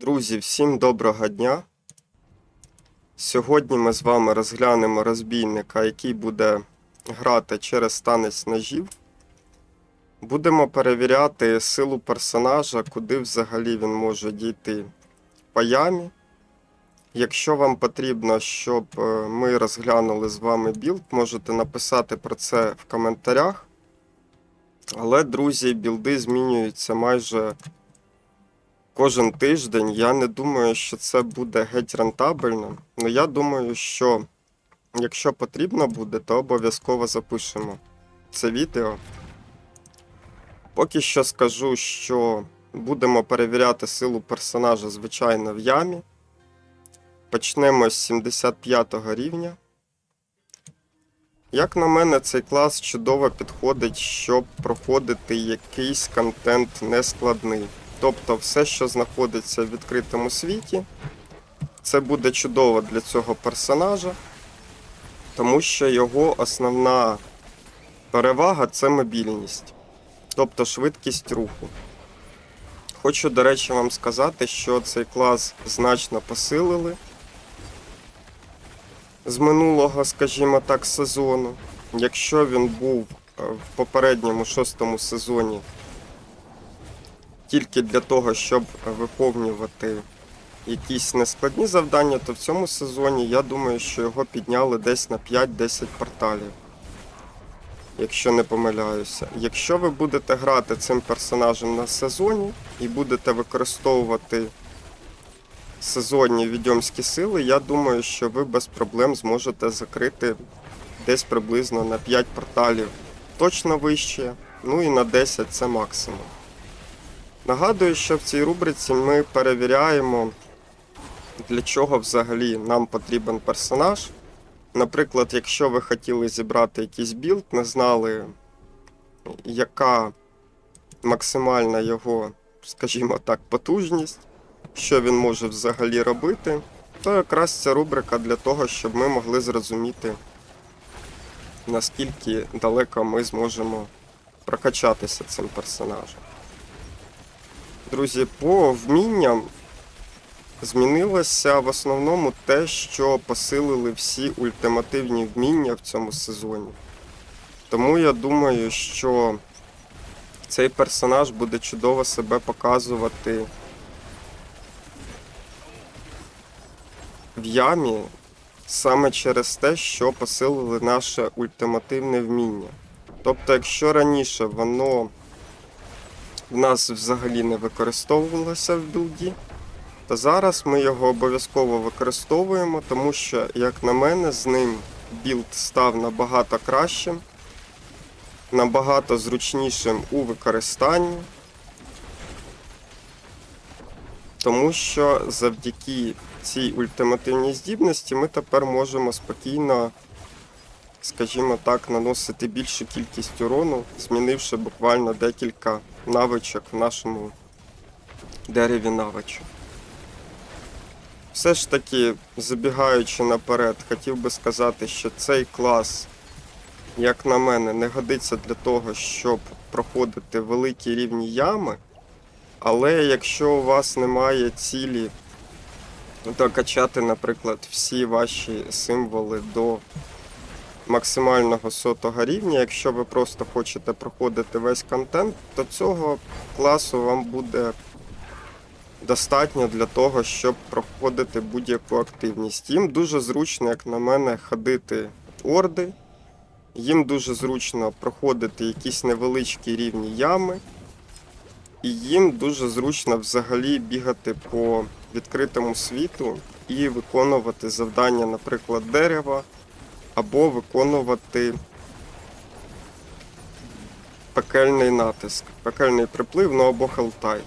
Друзі, всім доброго дня. Сьогодні ми з вами розглянемо розбійника, який буде грати через танець ножів. Будемо перевіряти силу персонажа, куди взагалі він може дійти по ямі. Якщо вам потрібно, щоб е, ми розглянули з вами білд, можете написати про це в коментарях. Але, друзі, білди змінюються майже кожен тиждень. Я не думаю, що це буде геть рентабельно. але я думаю, що якщо потрібно буде, то обов'язково запишемо це відео. Поки що скажу, що будемо перевіряти силу персонажа, звичайно, в ямі. Почнемо з 75 рівня. Як на мене, цей клас чудово підходить, щоб проходити якийсь контент нескладний. Тобто все, що знаходиться в відкритому світі, це буде чудово для цього персонажа, тому що його основна перевага це мобільність, тобто швидкість руху. Хочу, до речі, вам сказати, що цей клас значно посилили з минулого, скажімо так, сезону. Якщо він був е, в попередньому шостому сезоні тільки для того, щоб виповнювати якісь нескладні завдання, то в цьому сезоні я думаю, що його підняли десь на 5-10 порталів. Якщо не помиляюся. Якщо ви будете грати цим персонажем на сезоні і будете використовувати сезонні відьомські сили, я думаю, що ви без проблем зможете закрити десь приблизно на 5 порталів точно вище, ну і на 10 це максимум. Нагадую, що в цій рубриці ми перевіряємо, для чого взагалі нам потрібен персонаж. Наприклад, якщо ви хотіли зібрати якийсь білд, не знали, яка максимальна його, скажімо так, потужність, що він може взагалі робити, то якраз ця рубрика для того, щоб ми могли зрозуміти, наскільки далеко ми зможемо прокачатися цим персонажем. Друзі, по вмінням змінилося в основному те, що посилили всі ультимативні вміння в цьому сезоні. Тому я думаю, що цей персонаж буде чудово себе показувати в ямі саме через те, що посилили наше ультимативне вміння. Тобто, якщо раніше воно в нас взагалі не використовувалося в білді, то зараз ми його обов'язково використовуємо, тому що, як на мене, з ним білд став набагато кращим, набагато зручнішим у використанні. Тому що завдяки цій ультимативній здібності ми тепер можемо спокійно, скажімо так, наносити більшу кількість урону, змінивши буквально декілька навичок в нашому дереві навичок. Все ж таки, забігаючи наперед, хотів би сказати, що цей клас, як на мене, не годиться для того, щоб проходити великі рівні ями. Але якщо у вас немає цілі докачати, наприклад, всі ваші символи до максимального сотого рівня, якщо ви просто хочете проходити весь контент, то цього класу вам буде достатньо для того, щоб проходити будь-яку активність. Їм дуже зручно, як на мене, ходити орди, їм дуже зручно проходити якісь невеличкі рівні ями. І їм дуже зручно взагалі бігати по відкритому світу і виконувати завдання, наприклад, дерева, або виконувати пекельний натиск, пекельний приплив, ну або хелтай.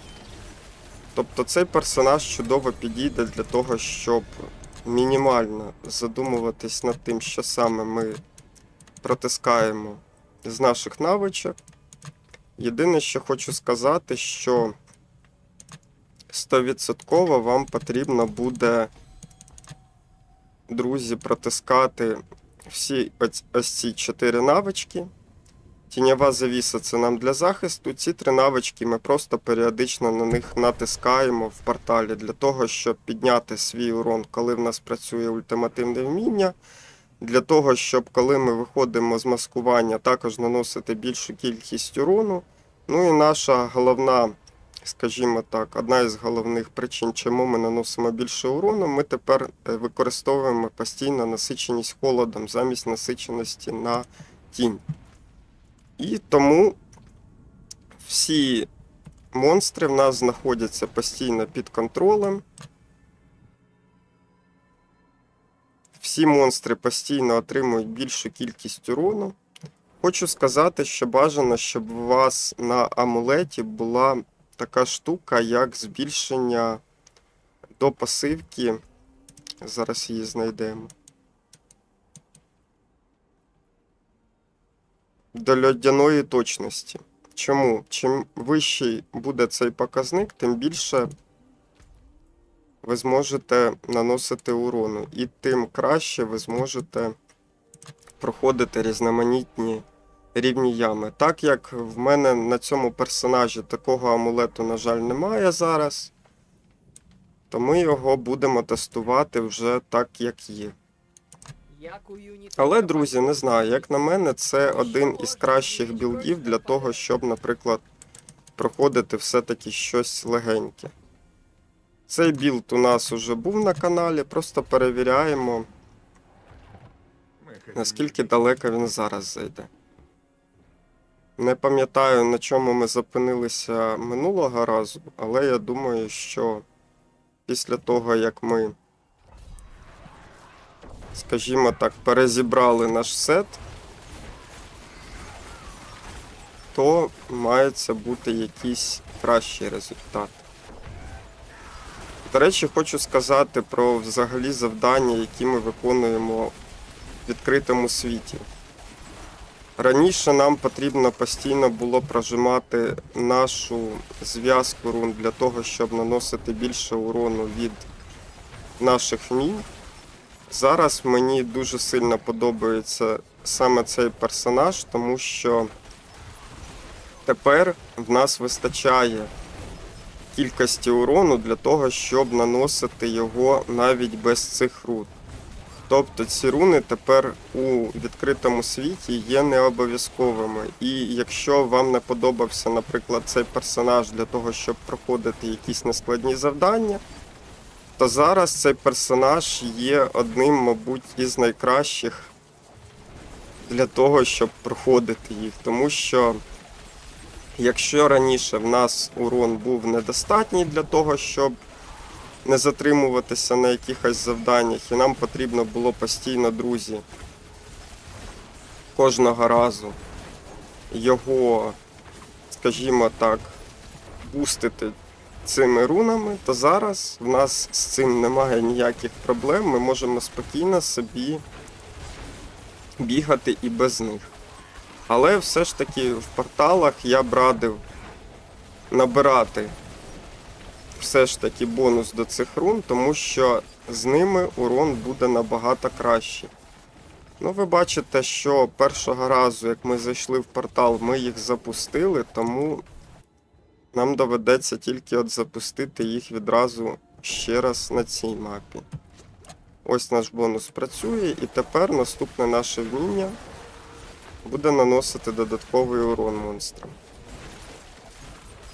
Тобто цей персонаж чудово підійде для того, щоб мінімально задумуватись над тим, що саме ми протискаємо з наших навичок. Єдине, що хочу сказати, що 100% вам потрібно буде, друзі, протискати всі ось, ці чотири навички. Тіньова завіса це нам для захисту. Ці три навички ми просто періодично на них натискаємо в порталі для того, щоб підняти свій урон, коли в нас працює ультимативне вміння. Для того, щоб коли ми виходимо з маскування, також наносити більшу кількість урону. Ну і наша головна, скажімо так, одна із головних причин, чому ми наносимо більше урону, ми тепер е, використовуємо постійно насиченість холодом замість насиченості на тінь. І тому всі монстри в нас знаходяться постійно під контролем. Всі монстри постійно отримують більшу кількість урону. Хочу сказати, що бажано, щоб у вас на амулеті була така штука, як збільшення до пасивки. Зараз її знайдемо. До льодяної точності. Чому? Чим вищий буде цей показник, тим більше ви зможете наносити урону, і тим краще ви зможете проходити різноманітні рівні ями. Так як в мене на цьому персонажі такого амулету, на жаль, немає зараз, то ми його будемо тестувати вже так, як є. Але, друзі, не знаю, як на мене, це один із кращих білдів для того, щоб, наприклад, проходити все-таки щось легеньке. Цей білд у нас уже був на каналі, просто перевіряємо, наскільки далеко він зараз зайде. Не пам'ятаю, на чому ми зупинилися минулого разу, але я думаю, що після того, як ми, скажімо так, перезібрали наш сет, то мається бути якийсь кращий результат. До речі, хочу сказати про взагалі завдання, які ми виконуємо в відкритому світі. Раніше нам потрібно постійно було прожимати нашу зв'язку рун для того, щоб наносити більше урону від наших мін. Зараз мені дуже сильно подобається саме цей персонаж, тому що тепер в нас вистачає кількості урону для того, щоб наносити його навіть без цих рун. Тобто ці руни тепер у відкритому світі є не обов'язковими. І якщо вам не подобався, наприклад, цей персонаж для того, щоб проходити якісь нескладні завдання, то зараз цей персонаж є одним, мабуть, із найкращих для того, щоб проходити їх. Тому що якщо раніше в нас урон був недостатній для того, щоб не затримуватися на якихось завданнях, і нам потрібно було постійно, друзі, кожного разу його, скажімо так, бустити цими рунами, то зараз в нас з цим немає ніяких проблем. Ми можемо спокійно собі бігати і без них. Але все ж таки в порталах я б радив набирати все ж таки бонус до цих рун, тому що з ними урон буде набагато кращий. Ну, ви бачите, що першого разу, як ми зайшли в портал, ми їх запустили, тому нам доведеться тільки от запустити їх відразу ще раз на цій мапі. Ось наш бонус працює, і тепер наступне наше вміння буде наносити додатковий урон монстрам.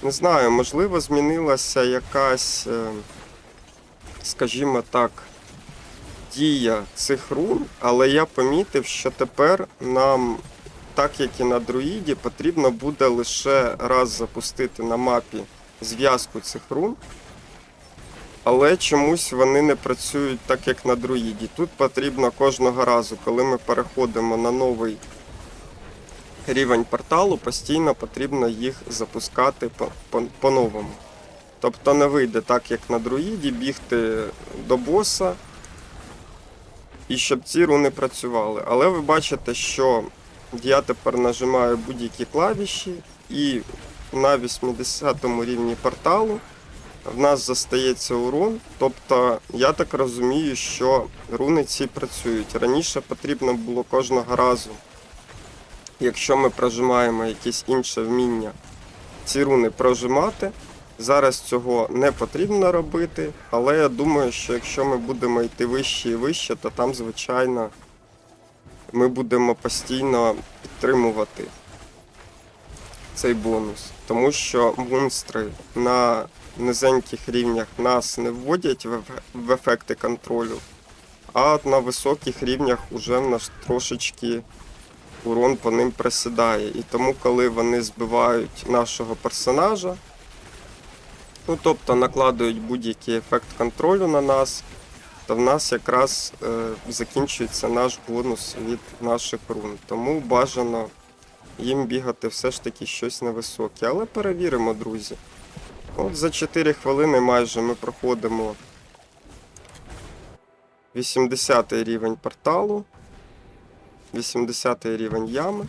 Не знаю, можливо, змінилася якась, е, скажімо так, дія цих рун, але я помітив, що тепер нам, так як і на друїді, потрібно буде лише раз запустити на мапі зв'язку цих рун. Але чомусь вони не працюють так, як на друїді. Тут потрібно кожного разу, коли ми переходимо на новий рівень порталу, постійно потрібно їх запускати по- по- по-новому. Тобто не вийде так, як на друїді, бігти до боса і щоб ці руни працювали. Але ви бачите, що я тепер нажимаю будь-які клавіші, і на 80 рівні порталу в нас застається урон. Тобто, я так розумію, що руни ці працюють. Раніше потрібно було кожного разу якщо ми прожимаємо якесь інше вміння, ці руни прожимати. Зараз цього не потрібно робити, але я думаю, що якщо ми будемо йти вище і вище, то там, звичайно, ми будемо постійно підтримувати цей бонус. Тому що монстри на низеньких рівнях нас не вводять в ефекти контролю, а на високих рівнях уже в нас трошечки урон по ним просідає. І тому, коли вони збивають нашого персонажа, ну тобто накладують будь-який ефект контролю на нас, то в нас якраз е, закінчується наш бонус від наших рун. Тому бажано їм бігати все ж таки щось невисоке. Але перевіримо, друзі. От за 4 хвилини майже ми проходимо 80 рівень порталу, 80 рівень ями.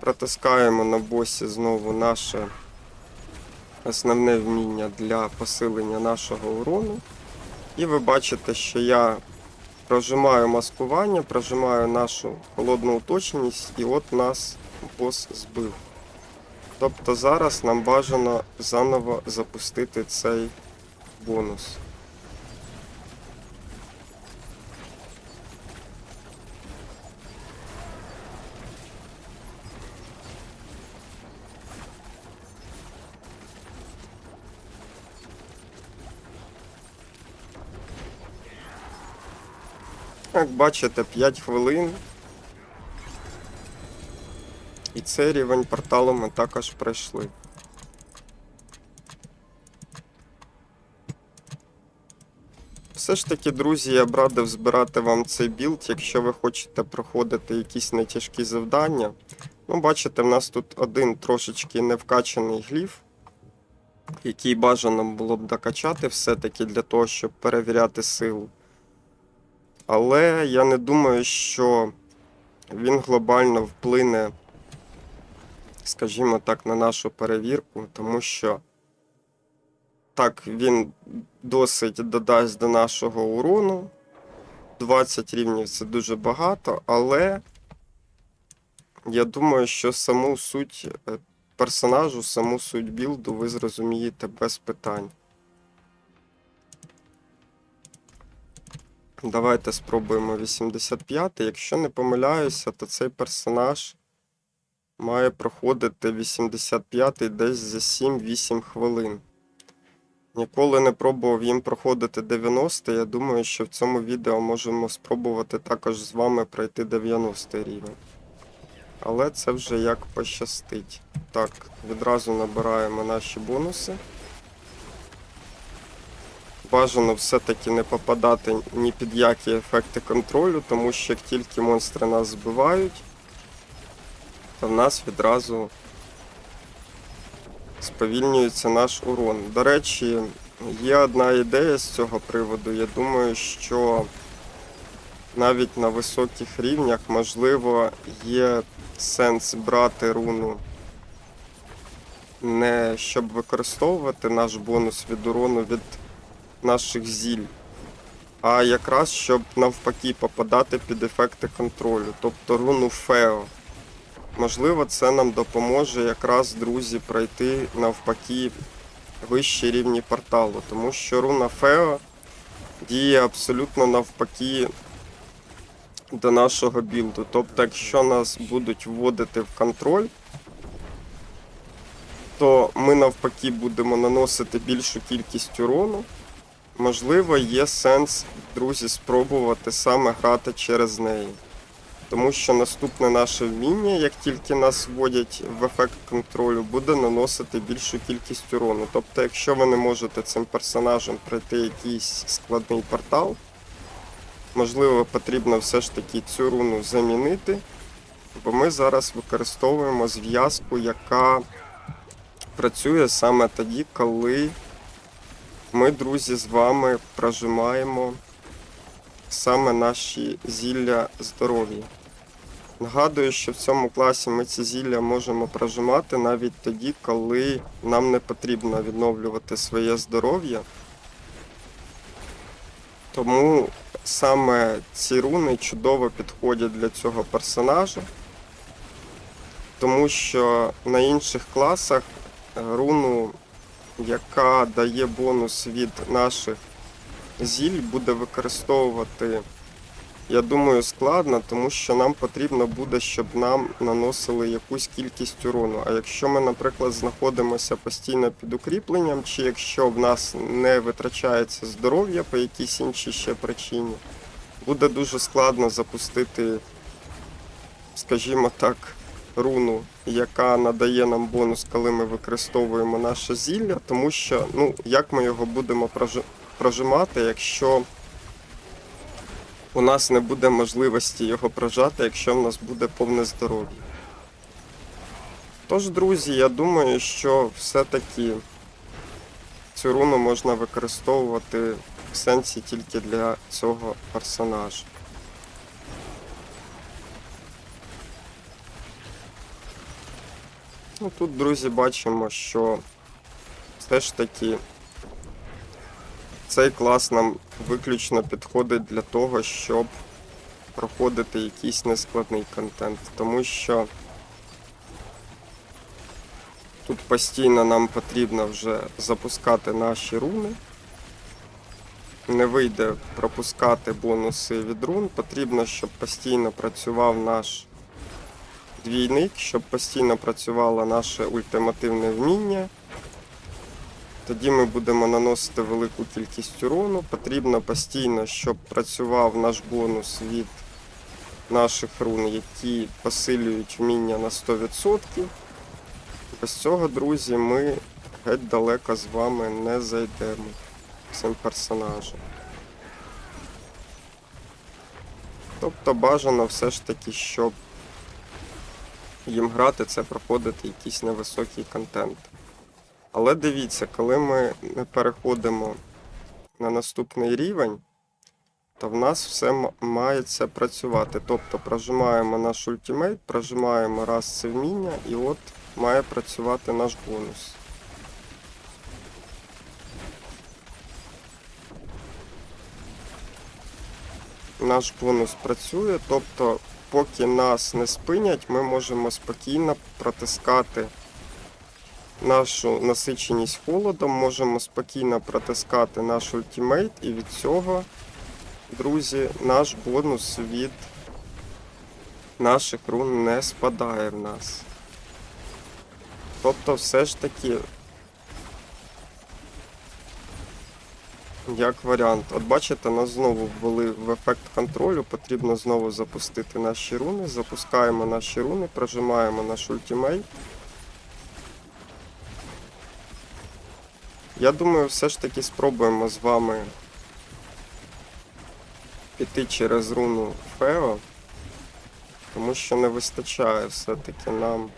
Протискаємо на босі знову наше основне вміння для посилення нашого урону. І ви бачите, що я прожимаю маскування, прожимаю нашу холодну уточність, і от нас бос збив. Тобто зараз нам бажано заново запустити цей бонус. Як бачите, 5 хвилин. І цей рівень порталу ми також пройшли. Все ж таки, друзі, я б радив збирати вам цей білд, якщо ви хочете проходити якісь нетяжкі завдання. Ну, бачите, в нас тут один трошечки невкачаний гліф, який бажано було б докачати все-таки для того, щоб перевіряти силу. Але я не думаю, що він глобально вплине, скажімо так, на нашу перевірку, тому що так, він досить додасть до нашого урону. 20 рівнів це дуже багато, але я думаю, що саму суть е, персонажу, саму суть білду ви зрозумієте без питань. Давайте спробуємо 85. Якщо не помиляюся, то цей персонаж має проходити 85 десь за 7-8 хвилин. Ніколи не пробував їм проходити 90. Я думаю, що в цьому відео можемо спробувати також з вами пройти 90 рівень. Але це вже як пощастить. Так, відразу набираємо наші бонуси. Бажано все-таки не попадати ні під які ефекти контролю, тому що як тільки монстри нас збивають, то в нас відразу сповільнюється наш урон. До речі, є одна ідея з цього приводу. Я думаю, що навіть на високих рівнях можливо є сенс брати руну не щоб використовувати наш бонус від урону від наших зіль, а якраз щоб навпаки попадати під ефекти контролю, тобто руну Фео. Можливо, це нам допоможе якраз, друзі, пройти навпаки вищі рівні порталу, тому що руна Фео діє абсолютно навпаки до нашого білду. Тобто, якщо нас будуть вводити в контроль, то ми навпаки будемо наносити більшу кількість урону. Можливо, є сенс, друзі, спробувати саме грати через неї. Тому що наступне наше вміння, як тільки нас вводять в ефект контролю, буде наносити більшу кількість урону. Тобто, якщо ви не можете цим персонажем пройти якийсь складний портал, можливо, потрібно все ж таки цю руну замінити, бо ми зараз використовуємо зв'язку, яка працює саме тоді, коли ми, друзі, з вами прожимаємо саме наші зілля здоров'я. Нагадую, що в цьому класі ми ці зілля можемо прожимати навіть тоді, коли нам не потрібно відновлювати своє здоров'я. Тому саме ці руни чудово підходять для цього персонажа. Тому що на інших класах руну, яка дає бонус від наших зіль, буде використовувати, я думаю, складно, тому що нам потрібно буде, щоб нам наносили якусь кількість урону. А якщо ми, наприклад, знаходимося постійно під укріпленням, чи якщо в нас не витрачається здоров'я по якійсь іншій ще причині, буде дуже складно запустити, скажімо так, руну, яка надає нам бонус, коли ми використовуємо наше зілля, тому що, ну, як ми його будемо прожимати, якщо у нас не буде можливості його прожати, якщо в нас буде повне здоров'я. Тож, друзі, я думаю, що все-таки цю руну можна використовувати в сенсі тільки для цього персонажа. Ну, тут, друзі, бачимо, що все ж таки цей клас нам виключно підходить для того, щоб проходити якийсь нескладний контент, тому що тут постійно нам потрібно вже запускати наші руни. Не вийде пропускати бонуси від рун, потрібно, щоб постійно працював наш двійник, щоб постійно працювало наше ультимативне вміння. Тоді ми будемо наносити велику кількість урону. Потрібно постійно, щоб працював наш бонус від наших рун, які посилюють вміння на 100%. Без цього, друзі, ми геть далеко з вами не зайдемо цим персонажем. Тобто бажано все ж таки, щоб їм грати, це проходити якийсь невисокий контент. Але дивіться, коли ми переходимо на наступний рівень, то в нас все має це працювати. Тобто прожимаємо наш ультимейт, прожимаємо раз це вміння, і от має працювати наш бонус. Наш бонус працює, тобто, поки нас не спинять, ми можемо спокійно протискати нашу насиченість холодом, можемо спокійно протискати наш ультимейт, і від цього, друзі, наш бонус від наших рун не спадає в нас. Тобто, все ж таки, як варіант, от бачите, нас знову ввели в ефект контролю, потрібно знову запустити наші руни, запускаємо наші руни, прожимаємо наш ультимейт. Я думаю, все ж таки спробуємо з вами піти через руну Фео, тому що не вистачає все-таки нам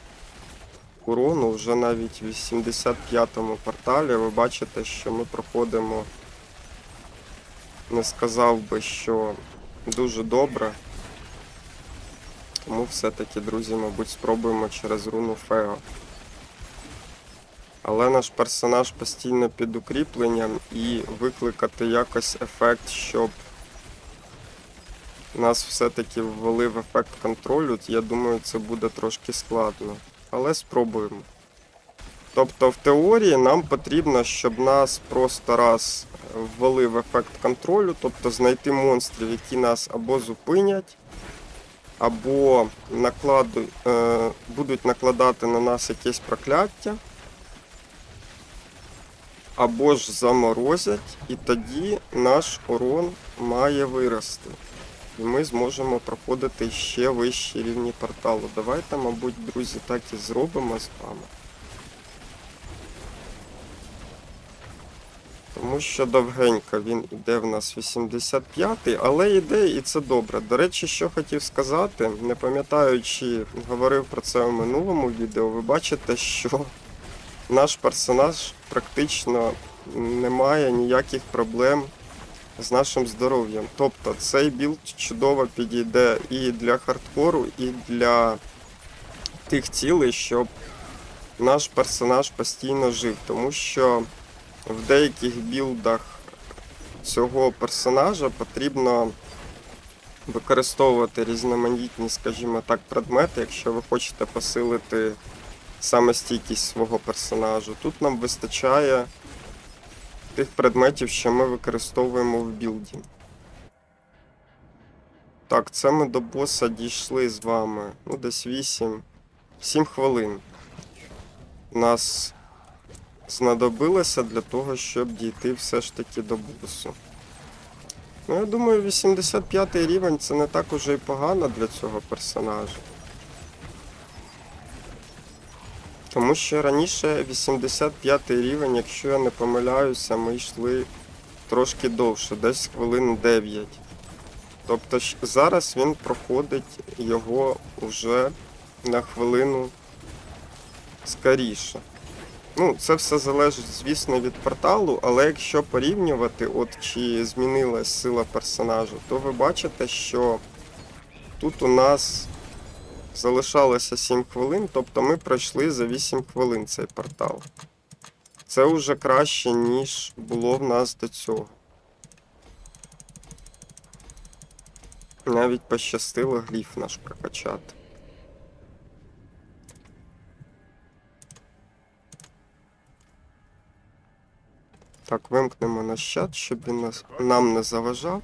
урону вже навіть в 85-му порталі. Ви бачите, що ми проходимо, не сказав би, що дуже добре. Тому все-таки, друзі, мабуть, спробуємо через руну Фео. Але наш персонаж постійно під укріпленням і викликати якось ефект, щоб нас все-таки ввели в ефект контролю, я думаю, це буде трошки складно. Але спробуємо. Тобто в теорії нам потрібно, щоб нас просто раз ввели в ефект контролю, тобто знайти монстрів, які нас або зупинять, або накладу, е, будуть накладати на нас якесь прокляття або ж заморозять, і тоді наш урон має вирости. І ми зможемо проходити ще вищі рівні порталу. Давайте, мабуть, друзі, так і зробимо з вами. Тому що довгенько він іде в нас 85-й, але йде і це добре. До речі, що хотів сказати, не пам'ятаю, чи говорив про це в минулому відео, ви бачите, що наш персонаж практично не має ніяких проблем з нашим здоров'ям. Тобто цей білд чудово підійде і для хардкору, і для тих цілей, щоб наш персонаж постійно жив. Тому що в деяких білдах цього персонажа потрібно використовувати різноманітні, скажімо так, предмети, якщо ви хочете посилити саме стійкість свого персонажу. Тут нам вистачає тих предметів, що ми використовуємо в білді. Так, це ми до боса дійшли з вами. Ну, десь 8. 7 хвилин. У Нас знадобилося для того, щоб дійти все ж таки до босу. Ну, я думаю, 85 рівень це не так уже і погано для цього персонажа. Тому що раніше 85 рівень, якщо я не помиляюся, ми йшли трошки довше, десь хвилин 9. Тобто зараз він проходить його вже на хвилину скоріше. Ну, це все залежить, звісно, від порталу, але якщо порівнювати, от чи змінилась сила персонажа, то ви бачите, що тут у нас залишалося 7 хвилин, тобто ми пройшли за 8 хвилин цей портал. Це вже краще, ніж було в нас до цього. Навіть пощастило гліф наш прокачати. Так, вимкнемо наш чат, щоб він нас, нам не заважав.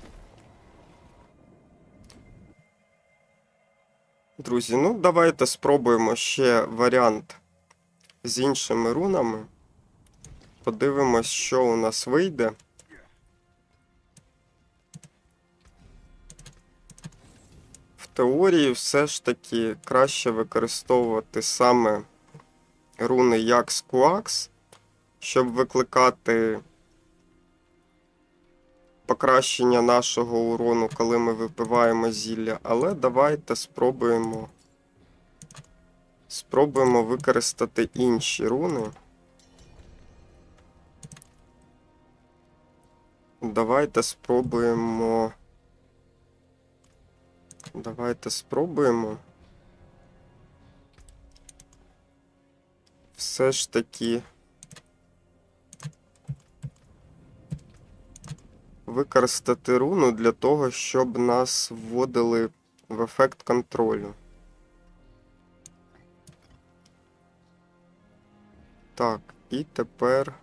Друзі, ну давайте спробуємо ще варіант з іншими рунами. Подивимось, що у нас вийде. В теорії все ж таки краще використовувати саме руни як Скуакс, щоб викликати покращення нашого урону, коли ми випиваємо зілля. Але давайте спробуємо. Спробуємо використати інші руни. Давайте спробуємо. Давайте спробуємо. Все ж таки. Використати руну для того, щоб нас вводили в ефект контролю. Так, і тепер.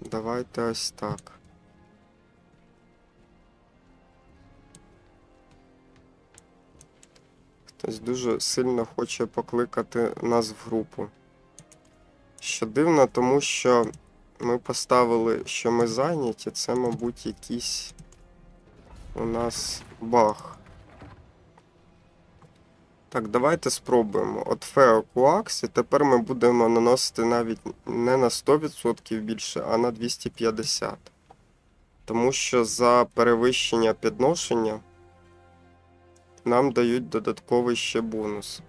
Давайте ось так. Хтось дуже сильно хоче покликати нас в групу. Що дивно, тому що ми поставили, що ми зайняті, це, мабуть, якийсь у нас баг. Так, давайте спробуємо. От Фео Куакс, і тепер ми будемо наносити навіть не на 100% більше, а на 250. Тому що за перевищення підношення нам дають додатковий ще бонус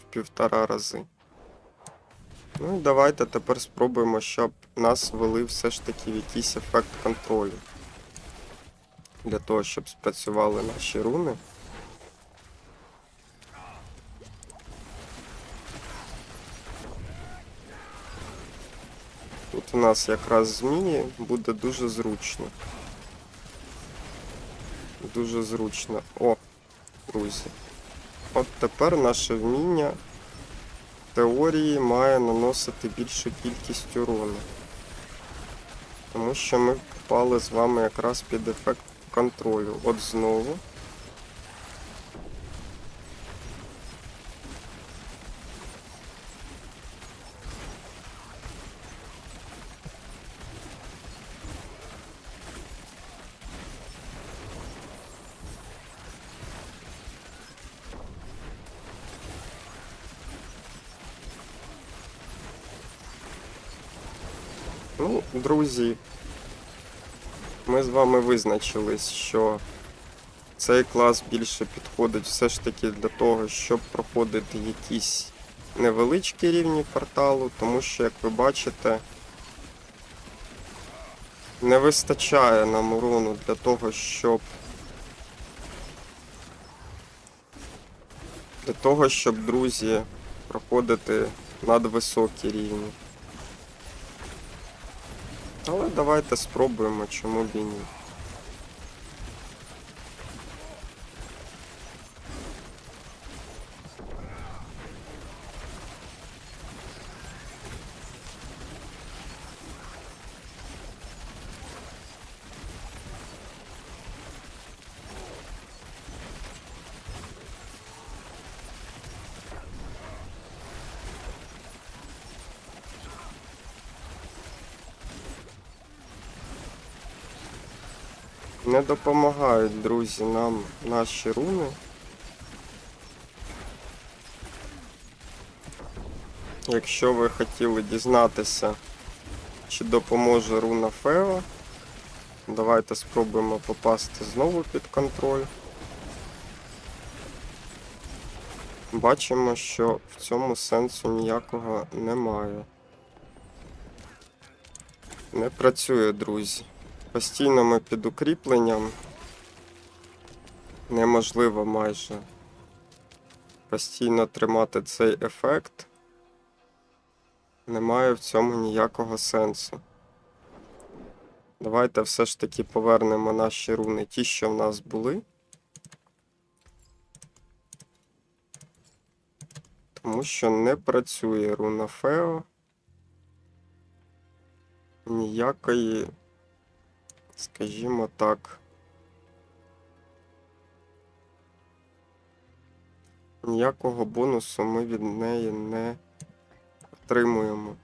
в півтора рази. Ну і давайте тепер спробуємо, щоб нас ввели все ж таки в якийсь ефект контролю. Для того, щоб спрацювали наші руни. Тут у нас якраз змії буде дуже зручно. Дуже зручно. О, друзі. От тепер наше вміння теорії має наносити більшу кількість урону. Тому що ми впали з вами якраз під ефект контролю. От знову. Ну, друзі, ми з вами визначились, що цей клас більше підходить все ж таки для того, щоб проходити якісь невеличкі рівні порталу, тому що, як ви бачите, не вистачає нам урону для того, щоб для того, щоб друзі проходити надвисокі рівні. Але давайте спробуємо, чому б і ні. Не допомагають, друзі, нам наші руни. Якщо ви хотіли дізнатися, чи допоможе руна Фео, давайте спробуємо попасти знову під контроль. Бачимо, що в цьому сенсу ніякого немає. Не працює, друзі. Постійно ми під укріпленням. Неможливо майже постійно тримати цей ефект. Немає в цьому ніякого сенсу. Давайте все ж таки повернемо наші руни, ті, що в нас були. Тому що не працює руна Фео. Ніякої скажімо так. Ніякого бонусу ми від неї не отримуємо.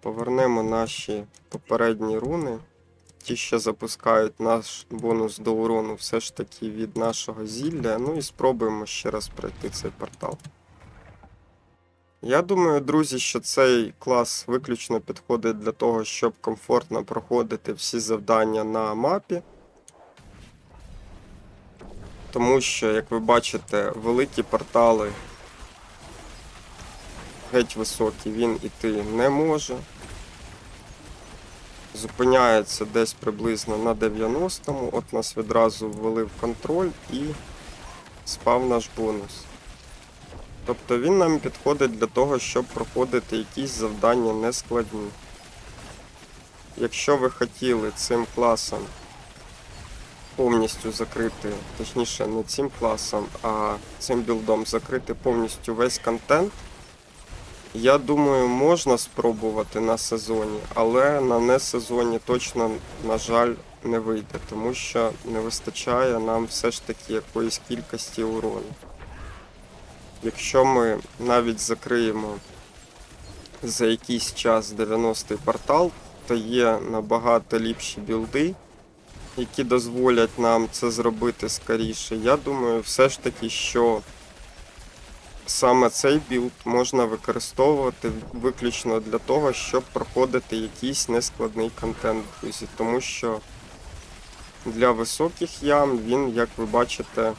Повернемо наші попередні руни. Ті, що запускають наш бонус до урону, все ж таки від нашого зілля. Ну і спробуємо ще раз пройти цей портал. Я думаю, друзі, що цей клас виключно підходить для того, щоб комфортно проходити всі завдання на мапі. Тому що, як ви бачите, великі портали геть високі він іти не може. Зупиняється десь приблизно на 90-му. От нас відразу ввели в контроль і спав наш бонус. Тобто він нам підходить для того, щоб проходити якісь завдання нескладні. Якщо ви хотіли цим класом повністю закрити, точніше не цим класом, а цим білдом закрити повністю весь контент, я думаю, можна спробувати на сезоні, але на несезоні точно, на жаль, не вийде, тому що не вистачає нам все ж таки якоїсь кількості урону. Якщо ми навіть закриємо за якийсь час 90-й портал, то є набагато ліпші білди, які дозволять нам це зробити скоріше. Я думаю, все ж таки, що саме цей білд можна використовувати виключно для того, щоб проходити якийсь нескладний контент, друзі, тому що для високих ям він, як ви бачите,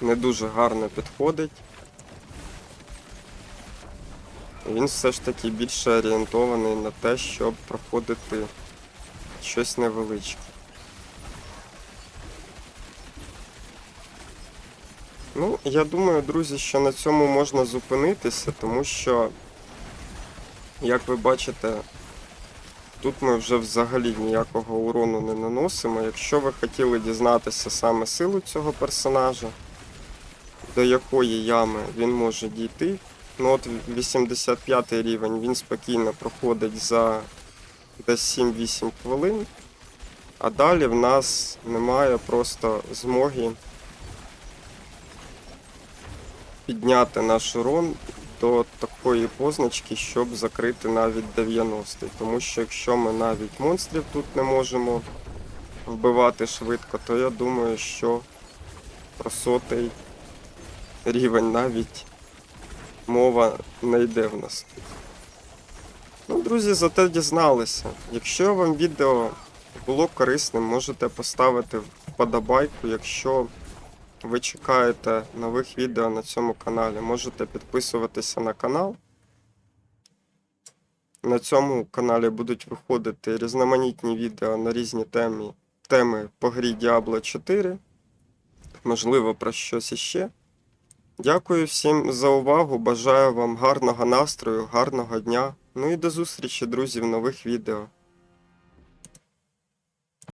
не дуже гарно підходить. Він все ж таки більше орієнтований на те, щоб проходити щось невеличке. Ну, я думаю, друзі, що на цьому можна зупинитися, тому що, як ви бачите, тут ми вже взагалі ніякого урону не наносимо. Якщо ви хотіли дізнатися саме силу цього персонажа, до якої ями він може дійти. Ну от 85 рівень він спокійно проходить за десь 7-8 хвилин, а далі в нас немає просто змоги підняти наш урон до такої позначки, щоб закрити навіть 90-й. Тому що якщо ми навіть монстрів тут не можемо вбивати швидко, то я думаю, що про сотий рівень навіть мова не йде в нас. Ну, друзі, зате дізналися. Якщо вам відео було корисним, можете поставити вподобайку. Якщо ви чекаєте нових відео на цьому каналі, можете підписуватися на канал. На цьому каналі будуть виходити різноманітні відео на різні теми, теми по грі Diablo 4, можливо, про щось іще. Дякую всім за увагу. Бажаю вам гарного настрою, гарного дня. Ну і до зустрічі, друзі, в нових відео.